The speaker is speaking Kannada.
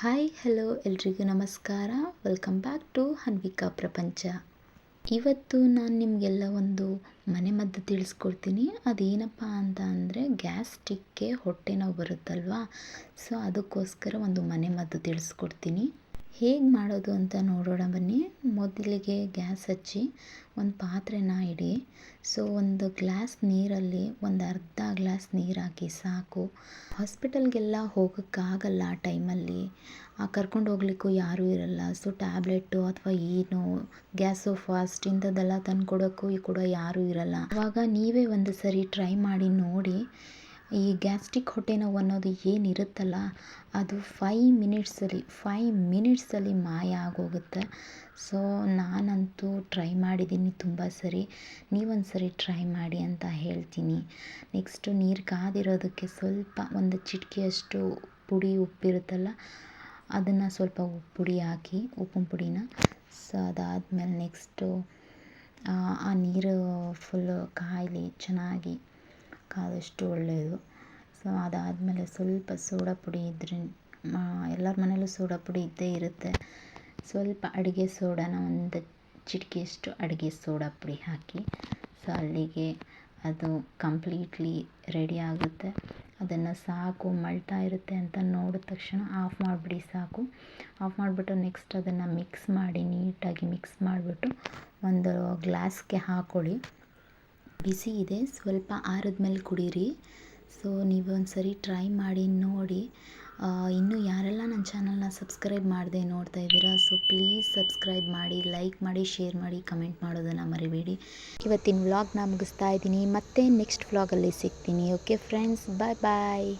ಹಾಯ್ ಹಲೋ ಎಲ್ರಿಗೂ ನಮಸ್ಕಾರ. ವೆಲ್ಕಮ್ ಬ್ಯಾಕ್ ಟು ಹನ್ವಿಕಾ ಪ್ರಪಂಚ ಇವತ್ತು ನಾನು ನಿಮಗೆಲ್ಲ ಒಂದು ಮನೆಮದ್ದು ತಿಳಿಸ್ಕೊಡ್ತೀನಿ. ಅದೇನಪ್ಪ ಅಂತ ಅಂದರೆ ಗ್ಯಾಸ್ಟ್ರಿಕ್ಗೆ ಹೊಟ್ಟೆ ನೋವು ಬರುತ್ತಲ್ವಾ? ಸೊ ಅದಕ್ಕೋಸ್ಕರ ಒಂದು ಮನೆಮದ್ದು ತಿಳಿಸ್ಕೊಡ್ತೀನಿ. ಹೇಗೆ ಮಾಡೋದು ಅಂತ ನೋಡೋಣ ಬನ್ನಿ. ಮೊದಲಿಗೆ ಗ್ಯಾಸ್ ಹಚ್ಚಿ ಒಂದು ಪಾತ್ರೆನ ಇಡಿ. ಸೊ ಒಂದು ಗ್ಲಾಸ್ ನೀರಲ್ಲಿ ಒಂದು ಅರ್ಧ ಗ್ಲಾಸ್ ನೀರು ಹಾಕಿ ಸಾಕು. ಹಾಸ್ಪಿಟಲ್ಗೆಲ್ಲ ಹೋಗೋಕ್ಕಾಗಲ್ಲ ಆ ಟೈಮಲ್ಲಿ. ಕರ್ಕೊಂಡು ಹೋಗ್ಲಿಕ್ಕೂ ಯಾರೂ ಇರಲ್ಲ. ಸೊ ಟ್ಯಾಬ್ಲೆಟ್ಟು ಅಥವಾ ಏನು ಗ್ಯಾಸು ಫಾಸ್ಟ್ ಇಂಥದ್ದೆಲ್ಲ ತಂದು ಕೊಡೋಕ್ಕೂ ಕೂಡ ಯಾರೂ ಇರಲ್ಲ. ಆವಾಗ ನೀವೇ ಒಂದು ಸರಿ ಟ್ರೈ ಮಾಡಿ ನೋಡಿ. ಈ ಗ್ಯಾಸ್ಟ್ರಿಕ್ ಹೊಟ್ಟೆ ನೋವು ಅನ್ನೋದು ಏನಿರುತ್ತಲ್ಲ, ಅದು ಫೈ ಮಿನಿಟ್ಸಲ್ಲಿ ಫೈ ಮಿನಿಟ್ಸಲ್ಲಿ ಮಾಯ ಆಗೋಗುತ್ತೆ. ಸೊ ನಾನಂತೂ ಟ್ರೈ ಮಾಡಿದ್ದೀನಿ ತುಂಬ ಸರಿ. ನೀವೊಂದು ಸರಿ ಟ್ರೈ ಮಾಡಿ ಅಂತ ಹೇಳ್ತೀನಿ. ನೆಕ್ಸ್ಟು ನೀರು ಕಾದಿರೋದಕ್ಕೆ ಸ್ವಲ್ಪ ಒಂದು ಚಿಟಿಕೆಯಷ್ಟು ಪುಡಿ ಉಪ್ಪಿರುತ್ತಲ್ಲ, ಅದನ್ನು ಸ್ವಲ್ಪ ಪುಡಿ ಹಾಕಿ ಉಪ್ಪಿನ ಪುಡಿನ. ಸೊ ಅದಾದಮೇಲೆ ನೆಕ್ಸ್ಟು ಆ ನೀರು ಫುಲ್ಲು ಕಾಯಲಿ, ಚೆನ್ನಾಗಿ ಕಾದಷ್ಟು ಒಳ್ಳೆಯದು. ಸೊ, ಅದಾದಮೇಲೆ ಸ್ವಲ್ಪ ಸೋಡಾ ಪುಡಿ ಇದ್ರೆ ಎಲ್ಲರ ಮನೆಯಲ್ಲೂ ಸೋಡಾ ಪುಡಿ ಇದ್ದೇ ಇರುತ್ತೆ. ಸ್ವಲ್ಪ ಅಡುಗೆ ಸೋಡಾನ ಒಂದು ಚಿಟಿಕೆಯಷ್ಟು ಅಡುಗೆ ಸೋಡಾ ಪುಡಿ ಹಾಕಿ, ಸೊ ಅಲ್ಲಿಗೆ ಅದು ಕಂಪ್ಲೀಟ್ಲಿ ರೆಡಿ ಆಗುತ್ತೆ. ಅದನ್ನು ಸಾಕು ಮಳ್ತಾ ಇರುತ್ತೆ ಅಂತ ನೋಡಿದ ತಕ್ಷಣ ಆಫ್ ಮಾಡಿಬಿಡಿ, ಸಾಕು. ಆಫ್ ಮಾಡಿಬಿಟ್ಟು ನೆಕ್ಸ್ಟ್ ಅದನ್ನು ಮಿಕ್ಸ್ ಮಾಡಿ, ನೀಟಾಗಿ ಮಿಕ್ಸ್ ಮಾಡಿಬಿಟ್ಟು ಒಂದು ಗ್ಲಾಸ್ಗೆ ಹಾಕ್ಕೊಳ್ಳಿ ಬಿಸಿ ಇದೆ, ಸ್ವಲ್ಪ ಆರದ ಮೇಲೆ ಕುಡೀರಿ. ಸೊ ನೀವು ಒಂದು ಸರಿ ಟ್ರೈ ಮಾಡಿ, ನೋಡಿ. ಇನ್ನೂ ಯಾರೆಲ್ಲ ನನ್ನ ಚಾನಲ್ನ ಸಬ್ಸ್ಕ್ರೈಬ್ ಮಾಡದೆ ನೋಡ್ತಾ ಇದ್ದೀರಾ ಸೊ ಪ್ಲೀಸ್ ಸಬ್ಸ್ಕ್ರೈಬ್ ಮಾಡಿ ಲೈಕ್ ಮಾಡಿ ಶೇರ್ ಮಾಡಿ ಕಮೆಂಟ್ ಮಾಡೋದನ್ನು ಮರಿಬೇಡಿ. ಇವತ್ತಿನ ವ್ಲಾಗ್ನ ಮುಗಿಸ್ತಾ ಇದ್ದೀನಿ. ಮತ್ತೆ ನೆಕ್ಸ್ಟ್ ವ್ಲಾಗಲ್ಲಿ ಸಿಗ್ತೀನಿ. ಓಕೆ ಫ್ರೆಂಡ್ಸ್ ಬಾಯ್ ಬಾಯ್